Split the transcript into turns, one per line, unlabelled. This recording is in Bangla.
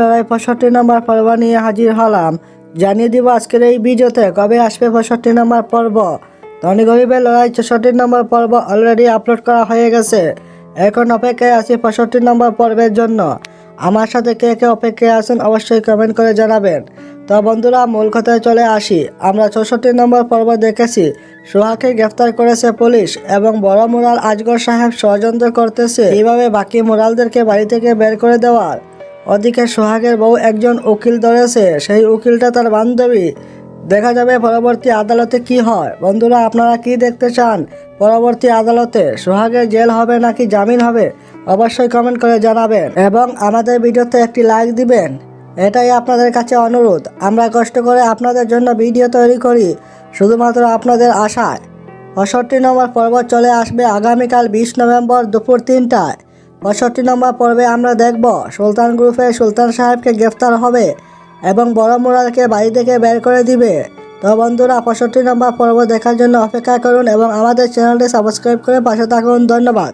লড়াই পঁয়ষট্টি নম্বর পর্ব নিয়ে হাজির হলাম। এই কবে আসবে পঁয়ষট্টি নম্বর পর্ব। গরিবের লড়াই চৌষট্টি নম্বর পর্ব অলরেডি আপলোড করা হয়ে গেছে। এখন অপেক্ষায় আছি পঁয়ষট্টি নম্বর পর্বের জন্য। আমার সাথে কে কে অপেক্ষায় আছেন অবশ্যই কমেন্ট করে জানাবেন। তো বন্ধুরা, মূল কথায় চলে আসি। আমরা চৌষট্টি নম্বর পর্ব দেখেছি। সোহাকে গ্রেফতার করেছে পুলিশ এবং বড় মুরাল আজগর সাহেব ষড়যন্ত্র করতেছে। এইভাবে বাকি মুরালদেরকে বাড়ি থেকে বের করে দেওয়ার। ওদিকে সোহাগের বউ একজন উকিল ধরেছে। সেই উকিলটা তার বান্ধবী। দেখা যাবে পরবর্তী আদালতে কি হয়। বন্ধুরা, আপনারা কি দেখতে চান? পরবর্তী আদালতে সোহাগের জেল হবে নাকি জামিন হবে? অবশ্যই কমেন্ট করে জানাবেন এবং আমাদের ভিডিওতে একটি লাইক দিবেন। এটাই আপনাদের কাছে অনুরোধ। আমরা কষ্ট করে আপনাদের জন্য ভিডিও তৈরি করি, শুধুমাত্র আপনাদের আশায়। পঁয়ষট্টি নম্বর পর্ব চলে আসবে আগামীকাল বিশ নভেম্বর দুপুর তিনটায়। পঁয়ষট্টি নম্বর পর্বে আমরা দেখব সুলতান গ্রুপে সুলতান সাহেবকে গ্রেফতার হবে এবং বড় মোড়ালকে বাড়ি থেকে বের করে দিবে। তো বন্ধুরা, পঁয়ষট্টি নম্বর পর্ব দেখার জন্য অপেক্ষা করুন এবং আমাদের চ্যানেলটি সাবস্ক্রাইব করে পাশে থাকুন। ধন্যবাদ।